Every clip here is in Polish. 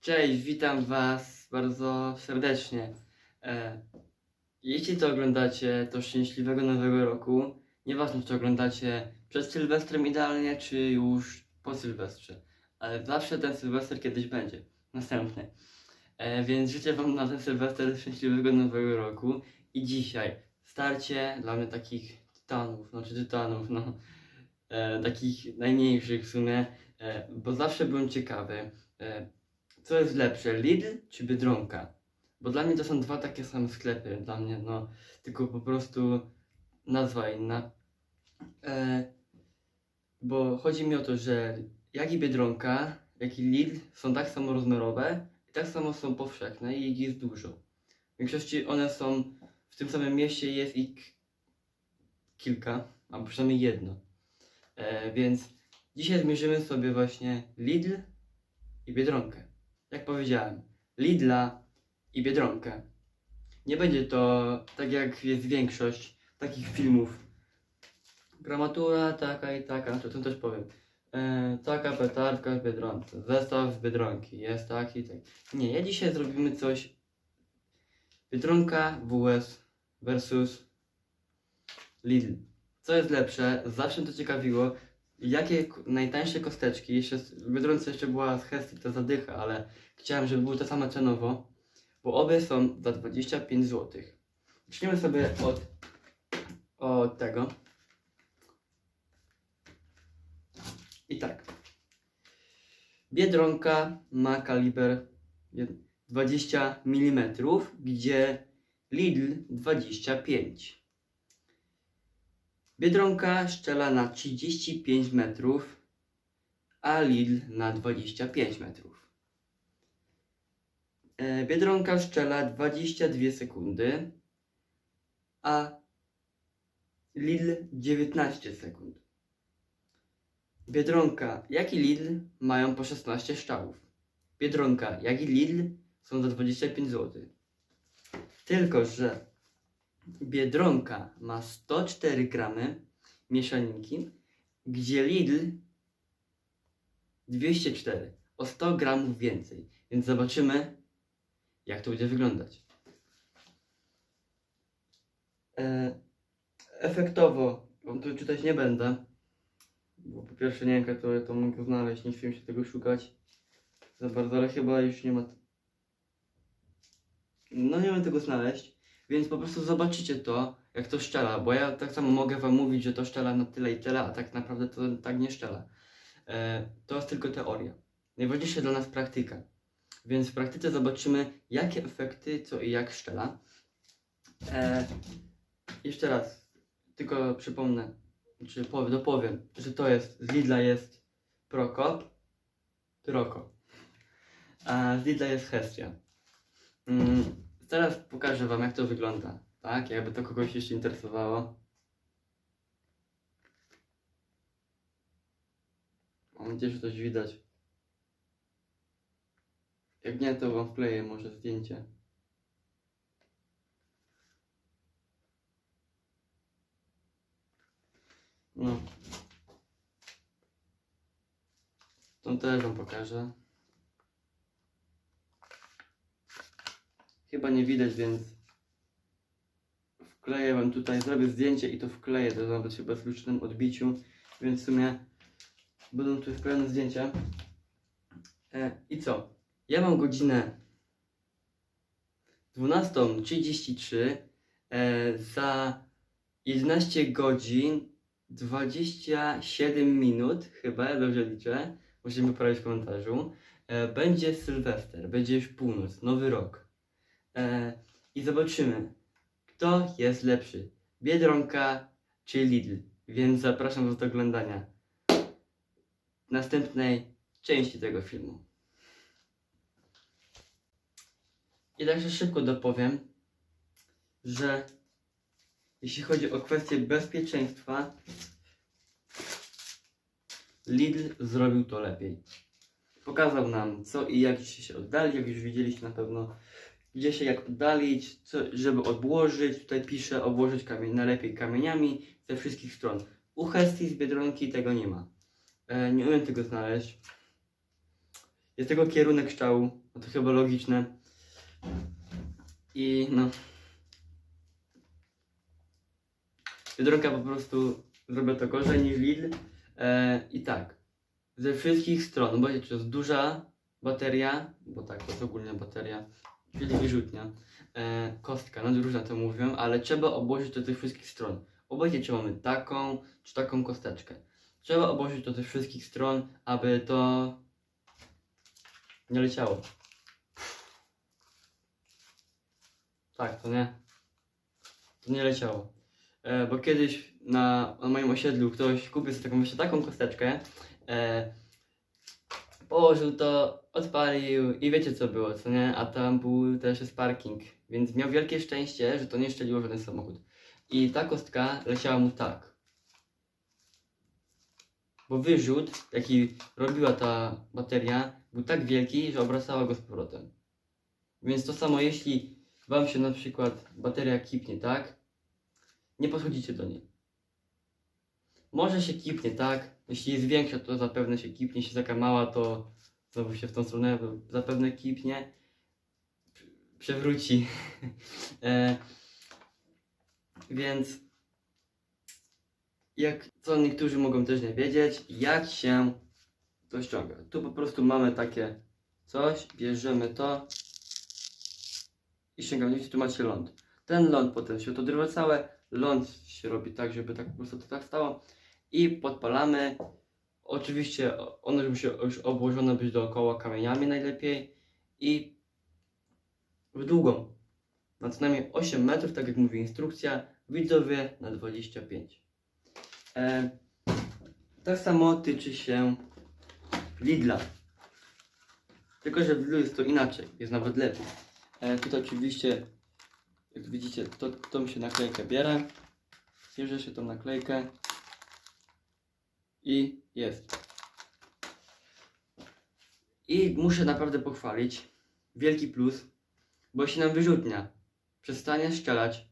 Cześć, witam Was bardzo serdecznie. E, jeśli to oglądacie, to szczęśliwego nowego roku. Nieważne, czy oglądacie przed Sylwestrem idealnie, czy już po Sylwestrze. Ale zawsze ten Sylwester kiedyś będzie. Następny. E, więc życzę Wam na ten Sylwester szczęśliwego nowego roku. I dzisiaj starcie dla mnie takich tytanów, znaczy tytanów, no. E, takich najmniejszych w sumie, e, bo zawsze byłem ciekawy. E, co jest lepsze, Lidl czy Biedronka? Bo dla mnie to są dwa takie same sklepy, dla mnie, no, tylko po prostu nazwa inna. E, bo chodzi mi o to, że jak i Biedronka, jak i Lidl są tak samo rozmiarowe i tak samo są powszechne i ich jest dużo. W większości one są w tym samym mieście, jest ich kilka, albo przynajmniej jedno. E, więc dzisiaj zmierzymy sobie właśnie Lidl i Biedronkę jak powiedziałem, Lidla i Biedronkę. Nie będzie to tak jak jest większość takich filmów. Gramatura taka i taka, znaczy to też powiem. E, taka petardka w Biedronce, zestaw z Biedronki, jest taki i tak. Nie, ja dzisiaj zrobimy coś Biedronka WS versus Lidl. Co jest lepsze? Zawsze to ciekawiło, jakie najtańsze kosteczki, jeszcze z- w jeszcze była z Hesty, to zadycha, ale chciałem, żeby były te same cenowo, bo obie są za 25 zł. Zaczniemy sobie od, od tego. I tak. Biedronka ma kaliber jed- 20 mm, gdzie Lidl 25. Biedronka szczela na 35 metrów, a Lidl na 25 metrów. E, Biedronka szczela 22 sekundy, a Lidl 19 sekund. Biedronka, jak i Lidl mają po 16 strzałów. Biedronka, jak i Lidl są za 25 zł. Tylko, że Biedronka ma 104 gramy mieszaninki, gdzie Lidl 204, o 100 gramów więcej. Więc zobaczymy, jak to będzie wyglądać. E, efektowo, tu czytać nie będę, bo po pierwsze nie wiem, jak to, to mogę znaleźć, nie chciałem się tego szukać za bardzo, ale chyba już nie ma. No nie wiem tego znaleźć, więc po prostu zobaczycie to, jak to szczela, bo ja tak samo mogę wam mówić, że to szczela na tyle i tyle, a tak naprawdę to tak nie szczela. E, to jest tylko teoria. Najważniejsza dla nas praktyka. Więc w praktyce zobaczymy, jakie efekty, co i jak szczela. E, jeszcze raz, tylko przypomnę, czy pow- dopowiem, że to jest, z Lidla jest Prokop, Proko, a z Lidla jest Hestia. Mm, teraz pokażę Wam, jak to wygląda, tak? Jakby to kogoś jeszcze interesowało. Mam nadzieję, że coś widać. Jak nie, to wam wkleję może zdjęcie. No. To też wam pokażę. Chyba nie widać, więc wkleję wam tutaj, zrobię zdjęcie i to wkleję, to nawet chyba w lucznym odbiciu, więc w sumie będą tu wklejone zdjęcia. E, I co? Ja mam godzinę 12.33 e, za 11 godzin 27 minut, chyba, ja dobrze liczę, mi poprawić w komentarzu. E, będzie Sylwester, będzie już północ, nowy rok. E, I zobaczymy, kto jest lepszy, Biedronka czy Lidl. Więc zapraszam do oglądania następnej części tego filmu. I także szybko dopowiem, że jeśli chodzi o kwestię bezpieczeństwa, Lidl zrobił to lepiej. Pokazał nam co i jak się oddali, jak już widzieliście na pewno, gdzie się jak oddalić, co, żeby odłożyć. Tutaj pisze obłożyć kamień, najlepiej kamieniami ze wszystkich stron. U Hestii z Biedronki tego nie ma. E, nie umiem tego znaleźć. Jest tylko kierunek strzału No to chyba logiczne. I no. Biedronka po prostu zrobię to gorzej niż Lidl. E, I tak. Ze wszystkich stron, bo wiecie, to jest duża bateria, bo tak, to jest ogólnie bateria, czyli wyrzutnia. E, kostka, no różne to mówią, ale trzeba obłożyć to tych wszystkich stron. Obojętnie czy mamy taką, czy taką kosteczkę. Trzeba obłożyć to tych wszystkich stron, aby to nie leciało. Tak, to nie. To nie leciało. E, bo kiedyś na, na moim osiedlu ktoś kupił sobie taką właśnie taką kosteczkę. E, położył to, odpalił i wiecie co było, co nie? A tam był też jest parking. Więc miał wielkie szczęście, że to nie szczeliło żaden samochód. I ta kostka leciała mu tak. Bo wyrzut, jaki robiła ta bateria, był tak wielki, że obracała go z powrotem. Więc to samo, jeśli Wam się na przykład bateria kipnie, tak? Nie podchodzicie do niej. Może się kipnie, tak? Jeśli jest większa, to zapewne się kipnie. Jeśli taka mała, to znowu się w tą stronę zapewne kipnie. Prze- Przewróci. e, więc jak co niektórzy mogą też nie wiedzieć, jak się to ściąga. Tu po prostu mamy takie coś, bierzemy to i ściągamy. Tu macie ląd. Ten ląd potem się to odrywa całe, ląd się robi tak, żeby tak po prostu to tak stało i podpalamy. Oczywiście ono musi już obłożone być dookoła kamieniami najlepiej i w długą. Na co najmniej 8 metrów, tak jak mówi instrukcja, widzowie na 25. E, tak samo tyczy się Lidla. Tylko, że w Lidlu jest to inaczej, jest nawet lepiej. E, tutaj oczywiście, jak widzicie, to, mi się naklejkę bierę. Bierze się tą naklejkę i jest. I muszę naprawdę pochwalić. Wielki plus, bo się nam wyrzutnia przestanie szczelać.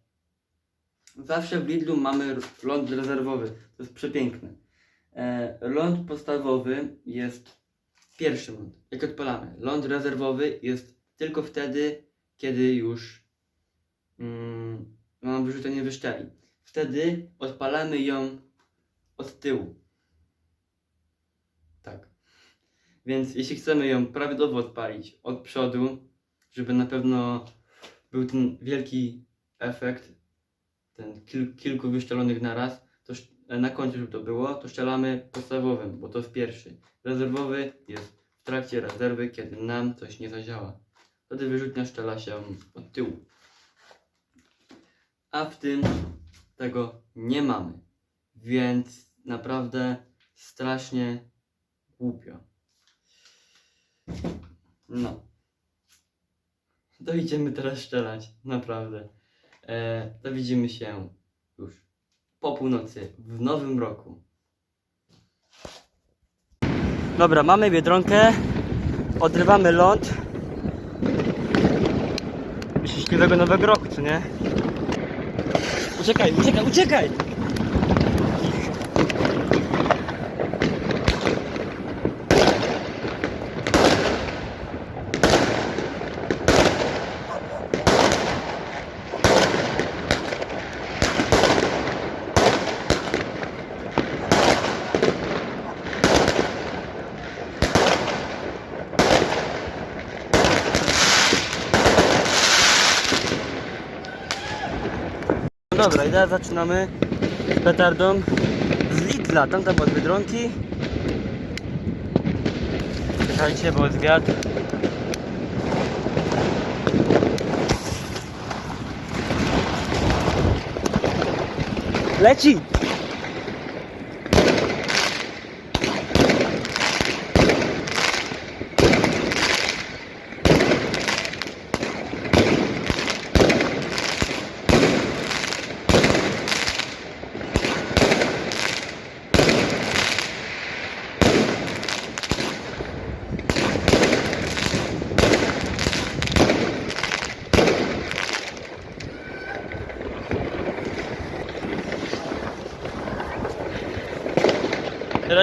Zawsze w Lidlu mamy ląd rezerwowy. To jest przepiękne. E, ląd podstawowy jest pierwszy ląd. Jak odpalamy. Ląd rezerwowy jest tylko wtedy, kiedy już mm, nam wyrzucenie wyszczeli. Wtedy odpalamy ją od tyłu. Tak. Więc jeśli chcemy ją prawidłowo odpalić od przodu, żeby na pewno był ten wielki efekt, ten kil, kilku wyszczelonych naraz, to na końcu, żeby to było, to szczelamy podstawowym, bo to jest pierwszy. Rezerwowy jest w trakcie rezerwy, kiedy nam coś nie zadziała. Wtedy wyrzutnia szczela się od tyłu. A w tym tego nie mamy. Więc naprawdę strasznie głupio. No. To idziemy teraz szczelać, naprawdę. E, to widzimy się już po północy, w nowym roku. Dobra, mamy biedronkę, odrywamy ląd. Szczęśliwego nowego roku, czy nie? Uciekaj, uciekaj, uciekaj! Dobra, i teraz zaczynamy z petardą z Lidla. Tamta była z Biedronki. Czekajcie, bo jest wiatr. Leci!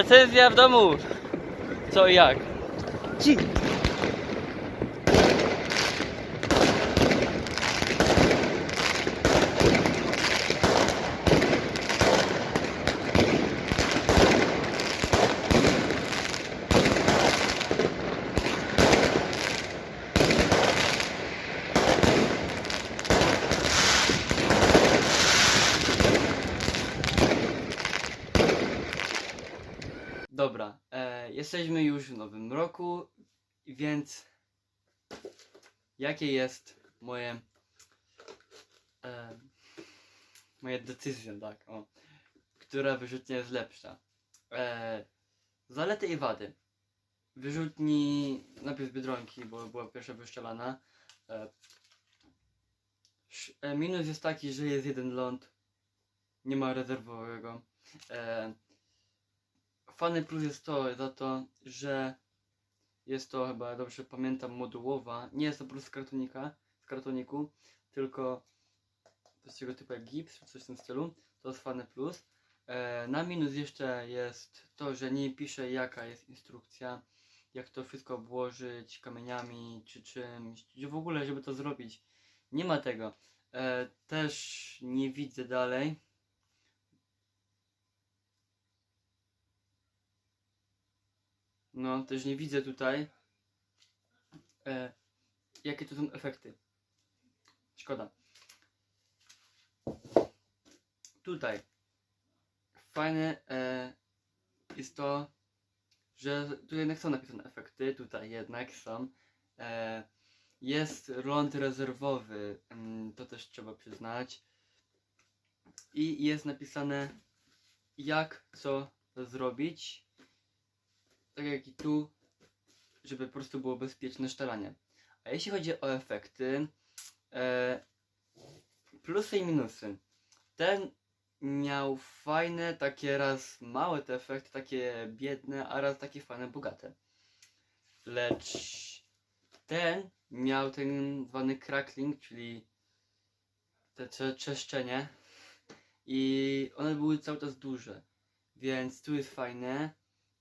Recenzja w domu. Co i jak? Ci. Jesteśmy już w nowym roku, więc jakie jest moje e, moja decyzja, tak, o, która wyrzutnia jest lepsza. E, zalety i wady. Wyrzutni najpierw Biedronki, bo była pierwsza wyszczelana. E, e, minus jest taki, że jest jeden ląd, nie ma rezerwowego. E, fany plus jest to za to, że jest to chyba dobrze pamiętam modułowa. Nie jest to prostu z kartonika, z kartoniku, tylko jest tego typu jak gips czy coś w tym stylu. To jest fany plus. E, na minus jeszcze jest to, że nie pisze jaka jest instrukcja, jak to wszystko obłożyć kamieniami czy czymś, czy w ogóle żeby to zrobić. Nie ma tego. E, też nie widzę dalej. No, też nie widzę tutaj, e, jakie to są efekty. Szkoda. Tutaj fajne e, jest to, że tu jednak są napisane efekty, tutaj jednak są. E, jest ląd rezerwowy, mm, to też trzeba przyznać. I jest napisane jak co zrobić. Tak jak i tu, żeby po prostu było bezpieczne szczelanie. A jeśli chodzi o efekty, e, plusy i minusy. Ten miał fajne, takie raz małe te efekty, takie biedne, a raz takie fajne, bogate. Lecz ten miał ten zwany crackling, czyli te cze- czeszczenie i one były cały czas duże, więc tu jest fajne,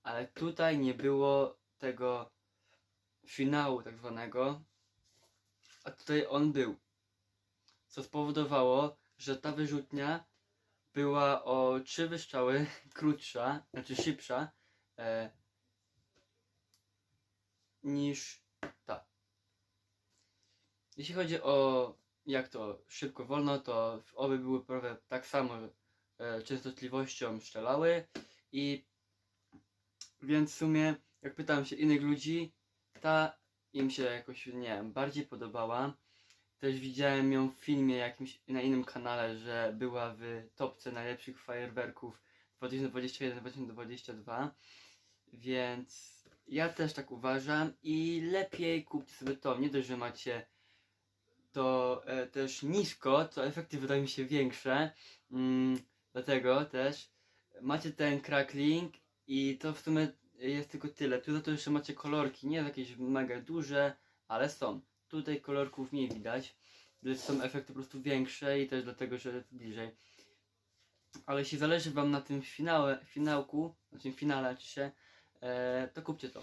ale tutaj nie było tego finału tak zwanego, a tutaj on był. Co spowodowało, że ta wyrzutnia była o trzy wystrzały krótsza, znaczy szybsza e, niż ta. Jeśli chodzi o jak to szybko, wolno, to obie były prawie tak samo e, częstotliwością strzelały i więc w sumie jak pytałem się innych ludzi, ta im się jakoś, nie wiem, bardziej podobała. Też widziałem ją w filmie jakimś na innym kanale, że była w topce najlepszych fajerwerków 2021-2022. Więc ja też tak uważam i lepiej kupcie sobie to. Nie dość, że macie to e, też nisko, to efekty wydają mi się większe. Mm, dlatego też macie ten crackling i to w sumie jest tylko tyle. Tu za to jeszcze macie kolorki, nie jakieś mega duże, ale są. Tutaj kolorków nie widać, więc są efekty po prostu większe i też dlatego, że jest bliżej. Ale jeśli zależy Wam na tym finale, finałku, na tym finale czy się, e, to kupcie to.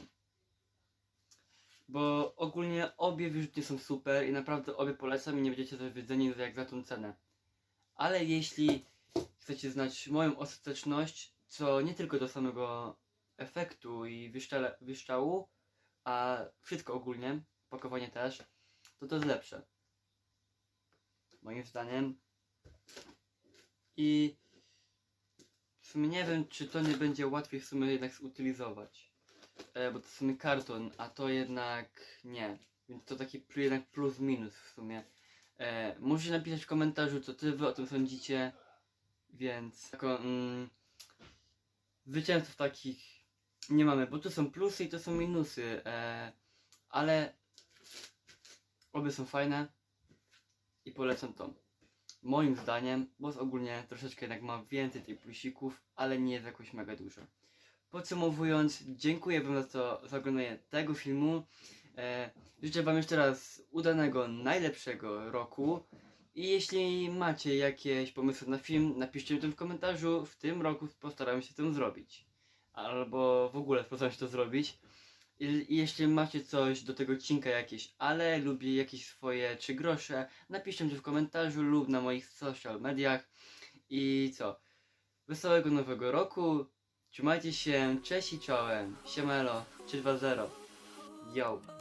Bo ogólnie obie wyrzutnie są super i naprawdę obie polecam i nie będziecie zawiedzeni jak za tą cenę. Ale jeśli chcecie znać moją ostateczność, co nie tylko do samego efektu i wyszczału, a wszystko ogólnie, pakowanie też, to to jest lepsze. Moim zdaniem. I w sumie nie wiem, czy to nie będzie łatwiej w sumie jednak zutylizować. E, bo to w sumie karton, a to jednak nie. Więc to taki jednak plus minus w sumie. E, możecie napisać w komentarzu, co ty wy o tym sądzicie. Więc jako mm, zwycięzców takich nie mamy, bo tu są plusy i to są minusy. E, ale obie są fajne i polecam to. Moim zdaniem, bo ogólnie troszeczkę jednak ma więcej tych plusików, ale nie jest jakoś mega dużo. Podsumowując, dziękuję Wam za to, za oglądanie tego filmu. E, życzę Wam jeszcze raz udanego, najlepszego roku. I jeśli macie jakieś pomysły na film, napiszcie mi to w komentarzu. W tym roku postaram się to zrobić. Albo w ogóle postaram się to zrobić. I jeśli macie coś do tego odcinka jakieś, ale lubię jakieś swoje trzy grosze, napiszcie mi to w komentarzu lub na moich social mediach. I co? Wesołego nowego roku. Trzymajcie się, cześć i czołem. Siemelo, 320. Yo.